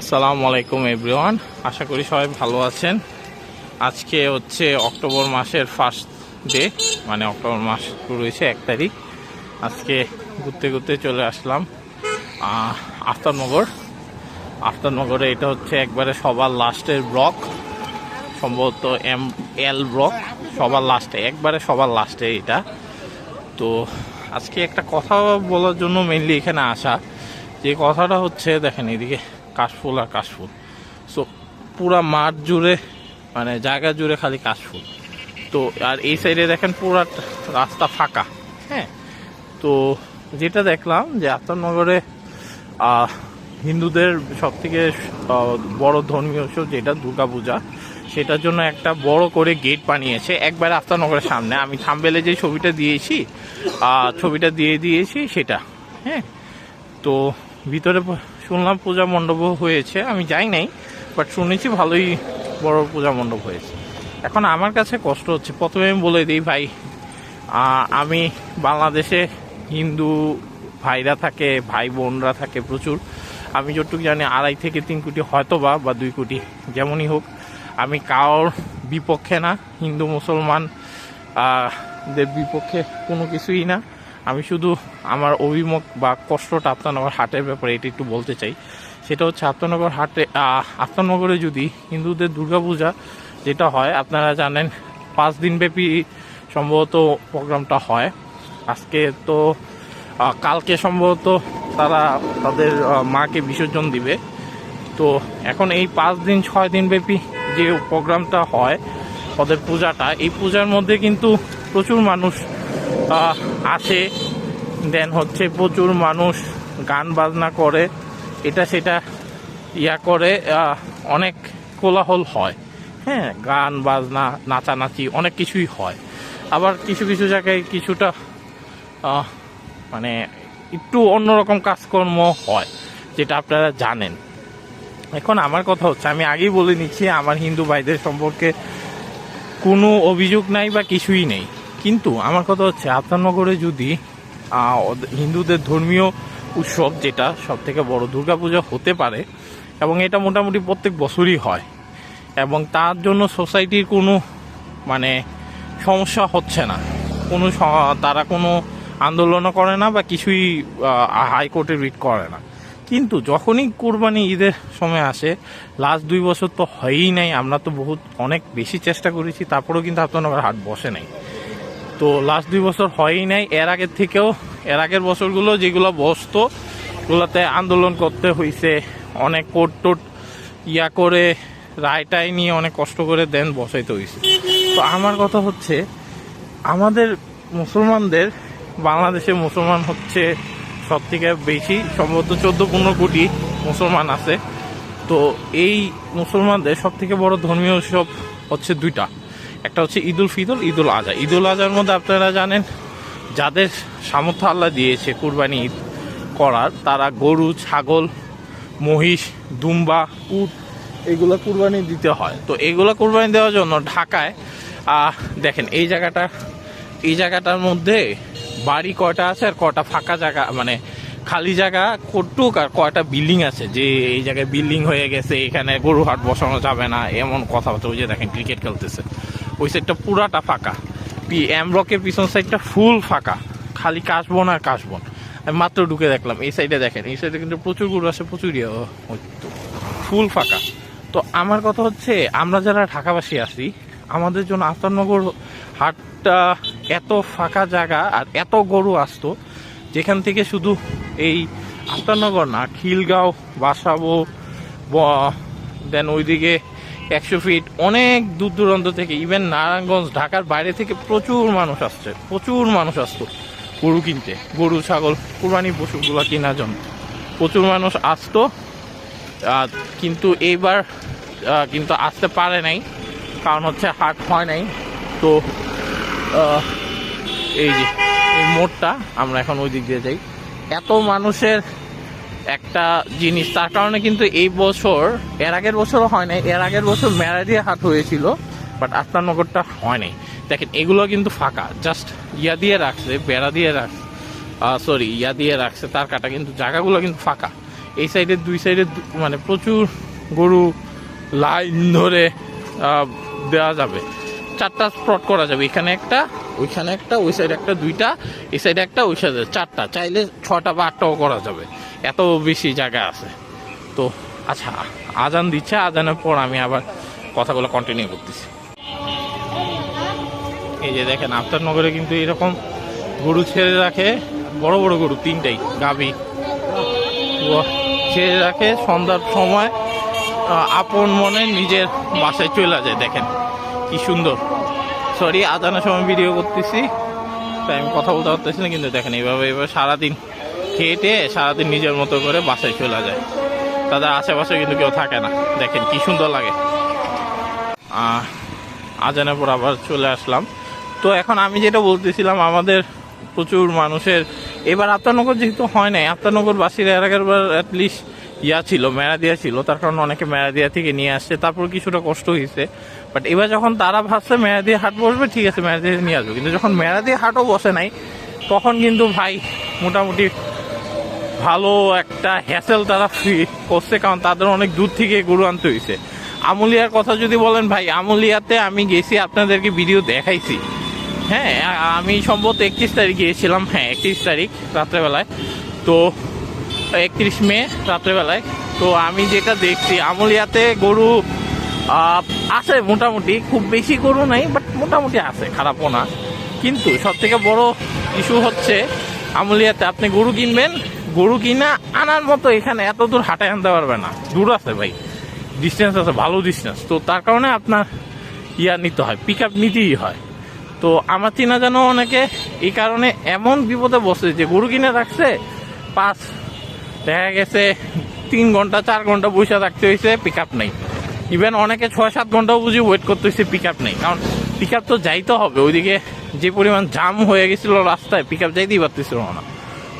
আসসালামু আলাইকুম এভরিওয়ান আশা করি সবাই ভালো আছেন। আজকে হচ্ছে অক্টোবর মাসের ফার্স্ট ডে মানে অক্টোবর মাস শুরু হয়েছে এক তারিখ। আজকে ঘুরতে ঘুরতে চলে আসলাম আফতারনগর। আফতাবনগরে এটা হচ্ছে একবারে সবার লাস্টের ব্লক, সম্ভবত এম এল ব্লক, সবার লাস্টে, একবারে সবার লাস্টে এটা। তো আজকে একটা কথা বলার জন্য মেনলি এখানে আসা। যে কথাটা হচ্ছে, দেখেন এদিকে। কাশফুল আর কাশফুল। সো পুরা মাঠ জুড়ে মানে জায়গা জুড়ে খালি কাশফুল। তো আর এই সাইডে দেখেন পুরা রাস্তা ফাঁকা হ্যাঁ? তো যেটা দেখলাম যে আফতাবনগরে আহ, হিন্দুদের সব থেকে বড় ধর্মীয় উৎসব যেটা দুর্গাপূজা সেটার জন্য একটা বড় করে গেট বানিয়েছে একবার আফতাবনগরের সামনে। আমি থামবেলে যে ছবিটা দিয়েছি ছবিটা দিয়ে দিয়েছি সেটা হ্যাঁ? তো ভিতরে শুনলাম পূজা মণ্ডপও হয়েছে, আমি যাই নাই বাট শুনেছি ভালোই বড় পূজা মণ্ডপ হয়েছে। এখন আমার কাছে কষ্ট হচ্ছে, প্রথমে আমি বলে দিই ভাই আমি বাংলাদেশে হিন্দু ভাইরা থাকে, ভাই বোনরা থাকে প্রচুর, আমি যতটুকু জানি আড়াই থেকে তিন কোটি হয়তো বা বা দুই কোটি, যেমনই হোক, আমি কারোর বিপক্ষে না, হিন্দু মুসলমান দের বিপক্ষে কোনো কিছুই না। আমি শুধু আমার অভিমুখ বা কষ্টটা আফতানগর হাটের ব্যাপারে এটা একটু বলতে চাই। সেটা হচ্ছে আফতানগর হাটে আহ, আফতানগরে যদি হিন্দুদের দুর্গাপূজা যেটা হয় আপনারা জানেন পাঁচ দিনব্যাপী সম্ভবত প্রোগ্রামটা হয়। আজকে তো কালকে সম্ভবত তারা তাদের মাকে বিসর্জন দিবে। তো এখন এই পাঁচ দিন ছয় দিন ব্যাপী যে প্রোগ্রামটা হয় ওদের পূজাটা এই পূজার মধ্যে কিন্তু প্রচুর মানুষ আসে। দেন হচ্ছে প্রচুর মানুষ গান বাজনা করে। এটা সেটা ইয়া করে অনেক কোলাহল হয়। হ্যাঁ গান বাজনা, নাচানাচি অনেক কিছুই হয়। আবার কিছু কিছু জায়গায় কিছুটা মানে একটু অন্যরকম কাজকর্ম হয়, যেটা আপনারা জানেন। এখন আমার কথা হচ্ছে, আমি আগেই বলে নিচ্ছি, আমার হিন্দু ভাইদের সম্পর্কে কোনো অভিযোগ নাই বা কিছুই নেই। কিন্তু আমার কথা হচ্ছে আফতানগরে যদি হিন্দুদের ধর্মীয় উৎসব যেটা সব থেকে বড় দুর্গাপূজা হতে পারে, এবং এটা মোটামুটি প্রত্যেক বছরই হয়, এবং তার জন্য সোসাইটির কোনো মানে সমস্যা হচ্ছে না। কোনো তারা কোনো আন্দোলনও করে না বা কিছুই হাইকোর্টে রিট করে না। কিন্তু যখনই কোরবানি ঈদের সময় আসে লাস্ট দুই বছর তো হয়ই নাই, আমরা তো বহুত অনেক বেশি চেষ্টা করেছি, তারপরেও কিন্তু আপনার হাট বসে নাই। তো লাস্ট দুই বছর হয়ই নাই, এর আগের থেকেও, এর আগের বছরগুলো যেগুলো বসতো, ওগুলোতে আন্দোলন করতে হয়েছে অনেক কোর্ট টোট ইয়া করে, রায়টাই নিয়ে অনেক কষ্ট করে দেন বসাইতে হয়েছে তো আমার কথা হচ্ছে, আমাদের মুসলমানদের বাংলাদেশে মুসলমান হচ্ছে সব থেকে বেশি, সম্ভবত চোদ্দ পনেরো কোটি মুসলমান আছে। তো এই মুসলমানদের সব থেকে বড় ধর্মীয় উৎসব হচ্ছে দুইটা। একটা হচ্ছে ঈদুল ফিতর, ঈদুল আজহা। ঈদুল আজহার মধ্যে আপনারা জানেন, যাদের সামর্থ্য আল্লাহ দিয়েছে কুরবানি ঈদ করার, তারা গরু, ছাগল, মহিষ, দুম্বা, উট, এগুলো কুরবানি দিতে হয়। তো এগুলো কুরবানি দেওয়ার জন্য ঢাকায় দেখেন, এই জায়গাটা, এই জায়গাটার মধ্যে বাড়ি কয়টা আছে আর কয়টা ফাঁকা জায়গা মানে খালি জায়গা কটুক আর কয়টা বিল্ডিং আছে? যে এই জায়গায় বিল্ডিং হয়ে গেছে, এখানে গরু হাট বসানো যাবে না, এমন কথাবার্তা ওই যে দেখেন, ক্রিকেট খেলতেছে। ওই সাইডটা পুরাটা ফাঁকা। পি এম ব্লকের পিছন সাইডটা ফুল ফাঁকা। খালি কাশবন আর কাশবন। আমি মাত্র ঢুকে দেখলাম, এই সাইডে দেখেন, এই সাইডে কিন্তু প্রচুর গরু আছে প্রচুর ফুল ফাঁকা। তো আমার কথা হচ্ছে, আমরা যারা ঢাকাবাসী আছি, আমাদের জন্য আফতারনগর হাটটা এত ফাঁকা জায়গা আর এত গরু আসতো, যেখান থেকে শুধু এই আফতারনগর না, খিলগাঁও, বাসাবো দেন ওইদিকে একশো ফিট অনেক দূর দূরান্ত থেকে ইভেন নারায়ণগঞ্জ, ঢাকার বাইরে থেকে প্রচুর মানুষ আসছে, প্রচুর মানুষ আসতো গরু কিনতে। গরু, ছাগল, কুরবানি পশুগুলো কেনার জন্য। প্রচুর মানুষ আসতো কিন্তু এইবার কিন্তু আসতে পারে নাই, কারণ হচ্ছে হাট হয় নাই। তো এই যে, এই মোড়টা, আমরা এখন ওই দিক দিয়ে যাই। এত মানুষের একটা জিনিস, তার কারণে কিন্তু এই বছর, এর আগের বছরও হয় নাই, এর আগের বছর মেরাদিয়া হাট হয়েছিল, বাট আফতারনগরটা হয় নাই। দেখেন, এগুলো কিন্তু ফাঁকা, জাস্ট ইয়া দিয়ে রাখছে, বেড়া দিয়ে রাখছে সরি ইয়া দিয়ে রাখছে, তার কাটা কিন্তু, জায়গাগুলো কিন্তু ফাঁকা। এই সাইডে, দুই সাইডে মানে প্রচুর গরু লাইন ধরে দেওয়া যাবে। চারটা স্পট করা যাবে, এখানে একটা, ওইখানে একটা, ওই সাইডে একটা দুইটা, এই সাইডে একটা, ওই সাইডে চারটা, চাইলে ছটা বা আটটাও করা যাবে। এত বেশি জায়গা আছে। তো আচ্ছা আজান দিচ্ছে, আজানের পর আমি আবার কথাগুলো কন্টিনিউ করতেছি। এই যে দেখেন, আফতারনগরে কিন্তু এরকম গরু ছেড়ে রাখে, বড় বড় গরু, তিনটাই গাবি ছেড়ে রাখে, সন্ধ্যার সময় আপন মনে নিজের বাসায় চলে যায়, দেখেন, কি সুন্দর। সরি আজানের সময় ভিডিও করতেছি, তাই আমি কথা বলতে পারতেছি না, কিন্তু দেখেন, এইভাবে এইভাবে সারাদিন খেটে সারাদিন নিজের মতো করে বাসায় চলে যায়। তাদের আশেপাশে কিন্তু কেউ থাকে না। দেখেন কি সুন্দর লাগে। আজানের পর আবার চলে আসলাম। তো এখন আমি যেটা বলতেছিলাম, আমাদের প্রচুর মানুষের, এবার আত্মানগর যেহেতু হয় নাই আত্মানগর বাসীর এর আগের বার অ্যাটলিস্ট ইয়া ছিল, মেরা দিয়া ছিল। তার কারণে অনেকে মেরা দিয়া থেকে নিয়ে আসছে। তারপর কিছুটা কষ্ট হয়েছে। বাট এবার যখন তারা ভাবছে মেরা দিয়ে হাট বসবে, ঠিক আছে, মেরা দিয়ে নিয়ে আসবে। কিন্তু যখন মেরা দিয়ে হাটও বসে নাই, তখন কিন্তু ভাই মোটামুটি ভালো একটা হ্যাসেল তারা করছে, কারণ তাদের অনেক দূর থেকে গরু আনতে হয়েছে আমুলিয়ার কথা যদি বলেন ভাই, আমুলিয়াতে আমি গেছি, আপনাদেরকে ভিডিও দেখাইছি। হ্যাঁ আমি সম্ভবত একত্রিশ তারিখ গিয়েছিলাম। হ্যাঁ একত্রিশ তারিখ রাত্রেবেলায়। তো একত্রিশ মে রাত্রেবেলায়। তো আমি যেটা দেখছি, আমুলিয়াতে গরু আছে মোটামুটি। খুব বেশি গরু নাই বাট মোটামুটি আছে খারাপও না। কিন্তু সবথেকে বড় ইস্যু হচ্ছে, আমুলিয়াতে আপনি গরু কিনবেন গরু কিনা আনার মতো এখানে এত দূর হাঁটায় আনতে পারবে না। দূর আছে ভাই। ডিস্টেন্স আছে, ভালো ডিস্টেন্স তো তার কারণে আপনার ইয়া নিতে হয় পিক আপ নিতেই হয়। তো আমার চিনা জানো অনেকে এই কারণে এমন বিপদে বসে যে গরু কিনে রাখছে, পাঁচ, দেখা গেছে তিন ঘণ্টা, চার ঘণ্টা বসে থাকতে হয়েছে পিক আপ নেই। ইভেন অনেকে ছয় সাত ঘন্টাও বুঝি ওয়েট করতে হয়েছে পিক আপ নেই। কারণ পিক আপ তো যাইতে হবে, ওইদিকে যে পরিমাণ জাম হয়ে গেছিল রাস্তায় পিক আপ যাইতেই পারতেছিল না।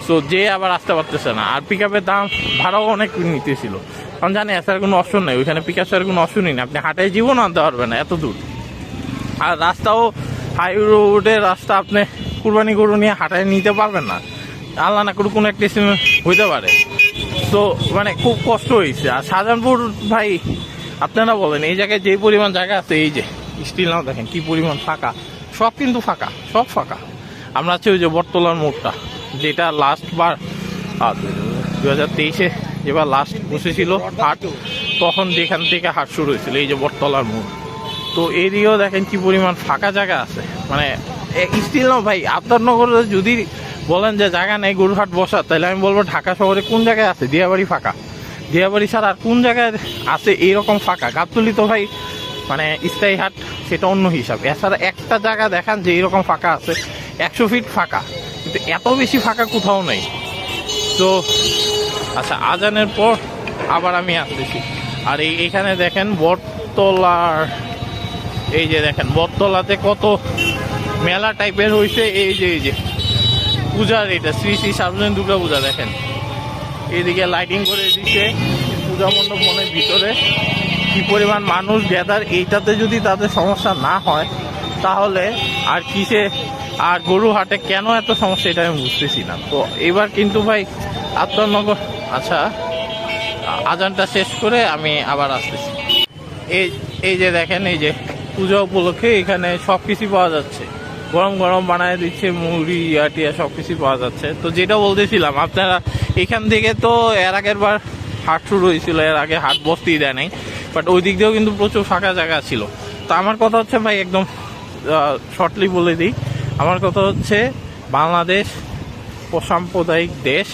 সো যে আবার আসতে পারতেছে না। আর পিক আপের দাম ভাড়াও অনেক নিতেছিল। কারণ জানি আসার কোনো অপশন নেই। ওইখানে পিক আপ ছাড়ার কোনো অপশনই নেই। আপনি হাঁটায় জীবন আনতে পারবেন না, এত দূর। আর রাস্তাও হাই রোডের রাস্তা আপনি কুরবানি গরু নিয়ে হাঁটায় নিতে পারবেন না। আল্লাহ না করে কোনো একটা সময় হইতে পারে। তো মানে খুব কষ্ট হয়েছে আর শাহজাহানপুর ভাই, আপনারা বলেন, এই জায়গায় যে পরিমাণ জায়গা আছে, এই যে স্টিল নাও দেখেন কি পরিমাণ ফাঁকা। সব কিন্তু ফাঁকা, সব ফাঁকা। আমরা হচ্ছে ওই যে বটতলার মোড়টা। যেটা লাস্ট বার দু হাজার তেইশে যেবার লাস্ট বসেছিল হাট, তখন যেখান থেকে হাট শুরু হয়েছিল, এই যে বটতলার মোড়। তো এদিকেও দেখেন কি পরিমাণ ফাঁকা জায়গা আছে। মানে স্টিল নাও ভাই আবদারনগরে যদি বলেন যে জায়গা নেই গরুহাট বসা, তাহলে আমি বলব ঢাকা শহরে কোন জায়গায় আছে? দিয়াবাড়ি ফাঁকা। দিয়াবাড়ি ছাড়া আর কোন জায়গায় আছে এইরকম ফাঁকা? গাবতলি তো ভাই মানে স্থায়ী হাট, সেটা অন্য হিসাব। এছাড়া একটা জায়গা দেখান যে এরকম ফাঁকা আছে, একশো ফিট ফাঁকা। কিন্তু এত বেশি ফাঁকা কোথাও নেই। তো আচ্ছা আজানের পর আবার আমি আসতেছি। আর এই এখানে দেখেন বটতলার এই যে দেখেন, বটতলাতে কত মেলা টাইপের হয়েছে এই যে এই যে, পূজার এটা, শ্রী শ্রী সার্বজনীন দুর্গা পূজা, দেখেন। এইদিকে লাইটিং করে দিচ্ছে পূজা মণ্ডপ মনের ভিতরে। কি পরিমাণ মানুষ গ্যাদার এইটাতে যদি তাদের সমস্যা না হয়, তাহলে আর কিসে আর গরু হাটে কেন এত সমস্যা, এটা আমি বুঝতেছি না। তো এবার কিন্তু ভাই আত্মনগর আচ্ছা আজানটা শেষ করে আমি আবার আসতেছি। এই এই যে দেখেন, এই যে পূজা উপলক্ষে এখানে সব কিছুই পাওয়া যাচ্ছে। গরম গরম বানায় দিচ্ছে, মুড়ি আটিয়া সব কিছুই পাওয়া যাচ্ছে। তো যেটা বলতেছিলাম, আপনারা এখান থেকে তো এর আগের বার হাট শুরু হয়েছিল, এর আগে হাট বসতেই দেয় নাই। বাট ওই দিক দিয়েও কিন্তু প্রচুর ফাঁকা জায়গা ছিল। তো আমার কথা হচ্ছে ভাই, একদম শর্টলি বলে দিই। আমার কথা হচ্ছে, বাংলাদেশ সাম্প্রদায়িক দেশ।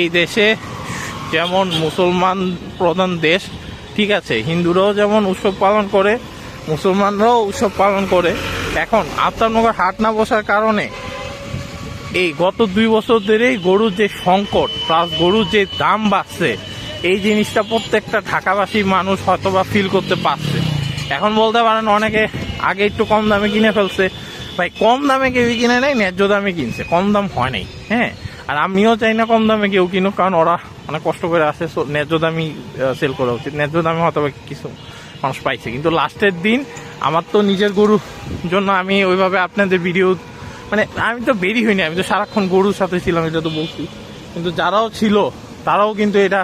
এই দেশে যেমন মুসলমান প্রধান দেশ, ঠিক আছে, হিন্দুরাও যেমন উৎসব পালন করে, মুসলমানরাও উৎসব পালন করে। এখন আফতাবনগর হাট না বসার কারণে এই গত দুই বছর ধরেই গরুর যে সংকট প্লাস গরুর যে দাম বাড়ছে, এই জিনিসটা প্রত্যেকটা ঢাকাবাসী মানুষ হয়তো বা ফিল করতে পারছে। এখন বলতে পারেন অনেকে আগে একটু কম দামে কিনে ফেলছে ভাই, কম দামে কেউ কিনে নেই ন্যায্য দামে কিনছে। কম দাম হয় নাই হ্যাঁ? আর আমিও চাই না কম দামে কেউ কিনুক, কারণ ওরা অনেক কষ্ট করে আসে ন্যায্য দামই সেল করা উচিত। ন্যায্য দামে হয়তো কিছু মানুষ পাইছে। কিন্তু লাস্টের দিন আমার তো নিজের গরুর জন্য আমি ওইভাবে আপনাদের ভিডিও মানে আমি তো বেরি হইনি, আমি তো সারাক্ষণ গরুর সাথে ছিলাম, এটা তো বলছি। কিন্তু যারাও ছিল, তারাও কিন্তু এটা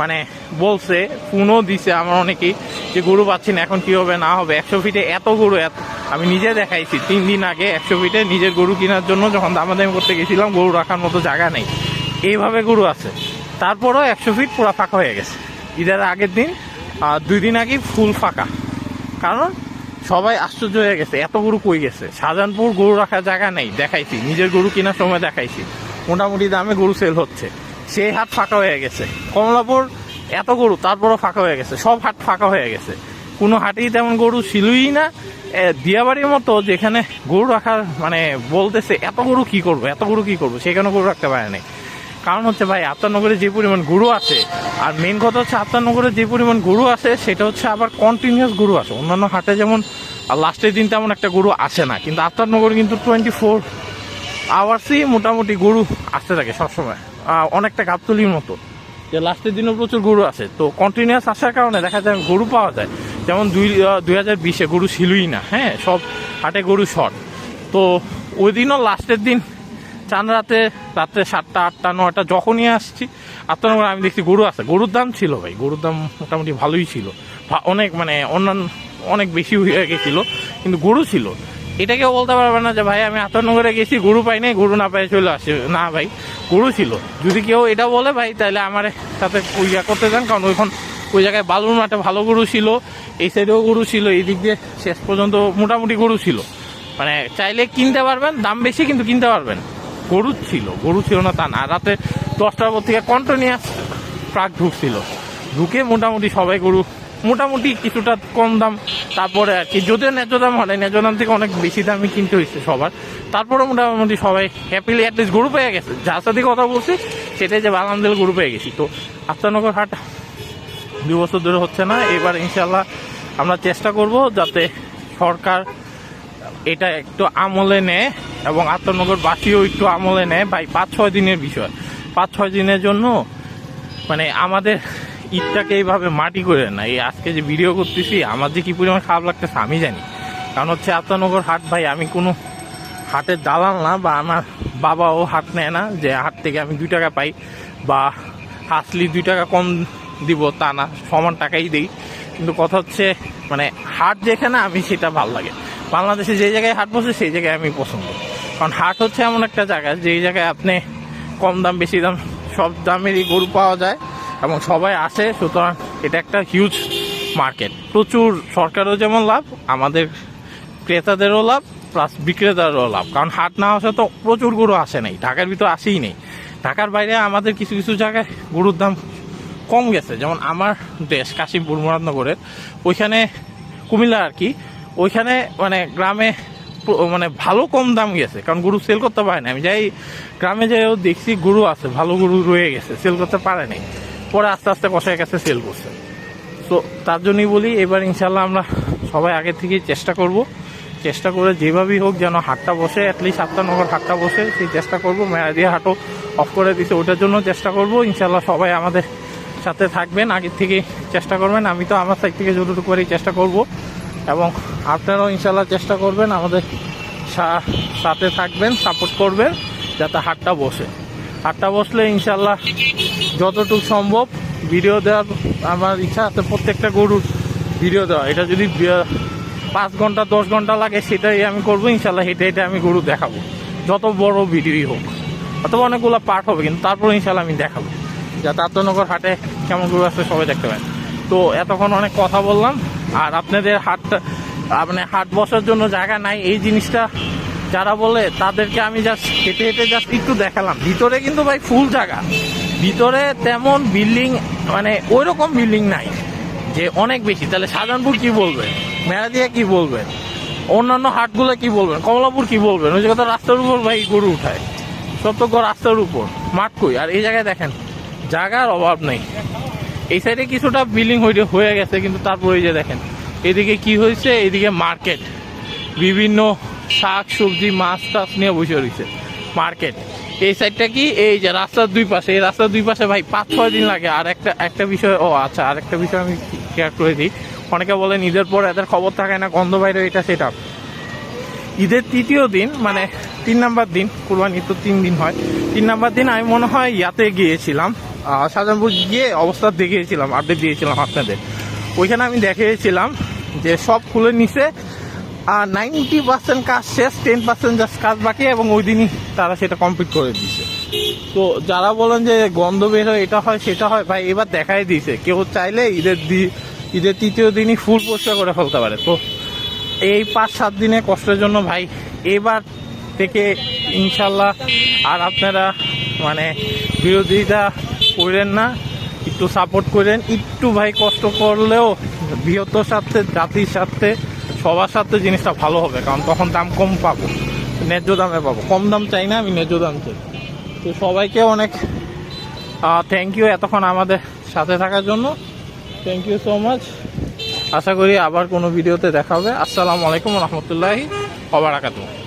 মানে বলছে, ফোনও দিছে আমার অনেকেই, যে গরু পাচ্ছি না, এখন কি হবে, না হবে। একশো ফিটে এত গরু, এত আমি নিজে দেখাইছি, তিন দিন আগে একশো ফিটে নিজের গরু কেনার জন্য যখন দামাদামি করতে গেছিলাম, গরু রাখার মতো জায়গা নেই। এইভাবে গরু আছে। তারপরও একশো ফিট পুরো ফাঁকা হয়ে গেছে। ঈদের আগের দিন দুই দিন আগেই ফুল ফাঁকা। কারণ সবাই আশ্চর্য হয়ে গেছে, এত গরু কই গেছে? শাহজাহানপুর গরু রাখার জায়গা নেই, দেখাইছি। নিজের গরু কেনার সময় দেখাইছি। মোটামুটি দামে গরু সেল হচ্ছে। সেই হাট ফাঁকা হয়ে গেছে। কমলাপুর এত গরু, তারপরও ফাঁকা হয়ে গেছে। সব হাট ফাঁকা হয়ে গেছে। কোনো হাটেই তেমন গরু ছিলই না। দিয়াবাড়ির মতো যেখানে গরু রাখার মানে বলতেছে, এত গরু কি করব? এত গরু কি করব? সেখানে গরু রাখতে পারে নাই। কারণ হচ্ছে ভাই আত্মানগরে যে পরিমাণ গরু আছে, আর মেন কথা হচ্ছে আত্মানগরে যে পরিমাণ গরু আছে, সেটা হচ্ছে আবার কন্টিনিউয়াস গরু আছে। অন্যান্য হাটে যেমন লাস্টের দিন তেমন একটা গরু আসে না। কিন্তু আত্মানগরে কিন্তু টোয়েন্টি ফোর আওয়ার্সই মোটামুটি গরু আসতে থাকে সবসময়। অনেকটা গাবতলির মতো। যে লাস্টের দিনও প্রচুর গরু আছে। তো কন্টিনিউয়াস আসার কারণে দেখা যায় গরু পাওয়া যায়। যেমন দুই দুই হাজার বিশে গরু ছিলই না হ্যাঁ সব হাটে গরু শর্ট তো ওই দিনও লাস্টের দিন, চান রাতে, রাত্রে সাতটা, আটটা, নয়টা, যখনই আসছি আটটা নয় আমি দেখছি গরু আছে। গরুর দাম ছিল ভাই, গরুর দাম মোটামুটি ভালোই ছিল। অনেক মানে অন্যান্য, অনেক বেশি হয়ে গেছিল, কিন্তু গরু ছিল। এটা কেউ বলতে পারবে না যে, ভাই, আমি আতনগরে গেছি, গরু পাই নাই, গরু না পাই চলে আসে। না ভাই, গরু ছিল। যদি কেউ এটা বলে, ভাই, তাহলে আমার সাথে ইয়া করতে যান কারণ ওইখন ওই জায়গায় বালুর মাঠে ভালো গরু ছিল, এই সাইডেও গরু ছিল, এই দিক দিয়ে শেষ পর্যন্ত মোটামুটি গরু ছিল। মানে চাইলে কিনতে পারবেন, দাম বেশি কিন্তু কিনতে পারবেন। গরু ছিল গরু ছিল না তা না। রাতে দশটার পর থেকে কন্টিনিউয়াস ট্রাক ঢুকছিল। ঢুকে মোটামুটি সবাই গরু, মোটামুটি কিছুটা কম দাম। তারপরে আর কি, যদিও ন্যায্য দাম হয় ন্যায্য দাম থেকে অনেক বেশি দামই কিনতে হয়েছে সবার। তারপরে মোটামুটি সবাই হ্যাপিলি অ্যাটলিস্ট গরু পেয়ে গেছে। যার সাথে কথা বলছি, সেটাই যে আলহামদুলিল্লাহ গরু পেয়ে গেছি। তো আফতারনগর হাট দুই বছর ধরে হচ্ছে না, এবার ইনশাল্লাহ আমরা চেষ্টা করব যাতে সরকার এটা একটু আমলে নেয় এবং আত্মনগরবাসীও একটু আমলে নেয়। ভাই, পাঁচ, ছয় দিনের বিষয়। পাঁচ, ছয় দিনের জন্য মানে আমাদের ঈদটাকে এইভাবে মাটি করে না। এই আজকে যে ভিডিও করতেছি, আমার যে কী পরিমাণ খারাপ লাগতেছে আমি জানি। কারণ হচ্ছে আত্মনগর হাট, ভাই, আমি কোনো হাটের দালাল না বা আমার বাবাও হাট নেয় না যে হাট থেকে আমি দুই টাকা পাই বা হাসলি দুই টাকা কম দিব তা না, সমান টাকাই দিই। কিন্তু কথা হচ্ছে মানে হাট যেখানে আমি সেটা ভালো লাগে। বাংলাদেশে যে জায়গায় হাট বসে, সেই জায়গায় আমি পছন্দ। কারণ হাট হচ্ছে এমন একটা জায়গা যেই জায়গায় আপনি কম দাম, বেশি দাম, সব দামেরই গরু পাওয়া যায় এবং সবাই আসে। সুতরাং এটা একটা হিউজ মার্কেট প্রচুর সরকারও যেমন লাভ, আমাদের ক্রেতাদেরও লাভ প্লাস বিক্রেতারও লাভ। কারণ হাট না আসে তো প্রচুর গরু আসে নাই, ঢাকার ভিতর আসেই নেই। ঢাকার বাইরে আমাদের কিছু কিছু জায়গায় গরুর দাম কম গেছে। যেমন আমার দেশ কাশিমপুর মুরাদনগরের ওইখানে কুমিল্লা আর কি, ওইখানে মানে গ্রামে মানে ভালো কম দাম গেছে। কারণ গরু সেল করতে পারে না। আমি যাই গ্রামে যাইও দেখছি গরু আছে, ভালো গরু রয়ে গেছে সেল করতে পারে নাই। পরে আস্তে আস্তে কষায় কাছে সেল করছে। তো তার জন্যই বলি, এবার ইনশাল্লাহ আমরা সবাই আগে থেকেই চেষ্টা করব। চেষ্টা করে যেভাবেই হোক যেন হাটটা বসে অ্যাটলিস্ট নগর হাটটা বসে, সেই চেষ্টা করব। মেলা দিয়ে হাটও অফ করে দিছে, ওটার জন্য চেষ্টা করব। ইনশাল্লাহ সবাই আমাদের সাথে থাকবেন, আগে থেকে চেষ্টা করবেন। আমি তো আমার সাইড থেকে যতটুকু করেই চেষ্টা করব। এবং আপনারাও ইনশাল্লাহ চেষ্টা করবেন আমাদের সাথে থাকবেন সাপোর্ট করবেন, যাতে হাটটা বসে। হাটটা বসলে ইনশাল্লাহ যতটুকু সম্ভব ভিডিও দেওয়ার, আমার ইচ্ছা আছে প্রত্যেকটা গরুর ভিডিও দেওয়া। এটা যদি পাঁচ ঘণ্টা, দশ ঘণ্টা লাগে, সেটাই আমি করব। ইনশাল্লাহ হেঁটে হেঁটে আমি গরু দেখাবো। যত বড় ভিডিওই হোক, অথবা অনেকগুলো পার্ট হবে, কিন্তু তারপর ইনশাল্লাহ আমি দেখাবো। যাতে আত্মনগর হাটে কেমন গরু আছে সবাই দেখতে পারেন তো এতক্ষণ অনেক কথা বললাম, আর আপনাদের হাটটা মানে হাট বসার জন্য জায়গা নাই, এই জিনিসটা যারা বলে তাদেরকে আমি জাস্ট হেঁটে হেঁটে জাস্ট একটু দেখালাম। ভিতরে কিন্তু ভাই ফুল জায়গা। ভিতরে তেমন বিল্ডিং মানে ওই রকম বিল্ডিং নাই, যে অনেক বেশি। তাহলে শাহজাহানপুর কি বলবেন? মেরাদিয়া কি বলবেন? অন্যান্য হাটগুলো কি বলবেন? কমলাপুর কি বলবেন? ওই জায়গায় তো রাস্তার উপর ভাই গরু উঠায়। সব তো রাস্তার উপর। মাঠ কই? আর এই জায়গায় দেখেন। জায়গার অভাব নেই। এই সাইডে কিছুটা বিল্ডিং হয়ে গেছে, কিন্তু তারপরে যে দেখেন, এদিকে কি হয়েছে? এদিকে মার্কেট বিভিন্ন শাক, সবজি, মাছ টাছ নিয়ে বসে রয়েছে মার্কেট এই সাইডটা কি? এই যে রাস্তার দুই পাশে। এই রাস্তার দুই পাশে ভাই পাঁচ, ছয় দিন লাগে। আর একটা একটা বিষয়, ও আচ্ছা আর একটা বিষয় আমি শেয়ার করে দিই। অনেকে বলেন ঈদের পর এদের খবর থাকে না, গন্ধ বাইরে এটা সেটা ঈদের তৃতীয় দিন মানে তিন নাম্বার দিন, কুরবানি তো তিন দিন হয়। তিন নাম্বার দিন আমি মনে হয় ইয়াতে গিয়েছিলাম। শাহজাহানপুর গিয়ে অবস্থা দেখিয়েছিলাম আপডেট দিয়েছিলাম আপনাদের। ওইখানে আমি দেখিয়েছিলাম যে সব খুলে নিছে, আর নাইনটি পার্সেন্ট কাজ শেষ টেন পার্সেন্ট জাস্ট কাজ বাকি, এবং ওই দিনই তারা সেটা কমপ্লিট করে দিছে। তো যারা বলেন যে গন্ধ বের হয়, এটা হয়, সেটা হয়, ভাই, এবার দেখাই দিয়েছে। কেউ চাইলে ঈদের দি- ঈদের তৃতীয় দিনই ফুল পরিষ্কার করে ফেলতে পারে। তো এই পাঁচ, সাত দিনের কষ্টের জন্য ভাই, এবার থেকে ইনশাল্লাহ আর আপনারা মানে বিরোধিতা করেন না, একটু সাপোর্ট করেন। একটু ভাই কষ্ট করলেও বৃহত্তর স্বার্থে, জাতির স্বার্থে, সবার সাথে জিনিসটা ভালো হবে, কারণ তখন দাম কম পাবো, ন্যায্য দামে পাবো। কম দাম চাই না, আমি ন্যায্য দাম চাই। তো সবাইকে অনেক থ্যাংক ইউ এতক্ষণ আমাদের সাথে থাকার জন্য। থ্যাংক ইউ সো মাচ আশা করি আবার কোনো ভিডিওতে দেখা হবে। আসসালামু আলাইকুম রহমতুল্লাহি ওবারাকাতুহ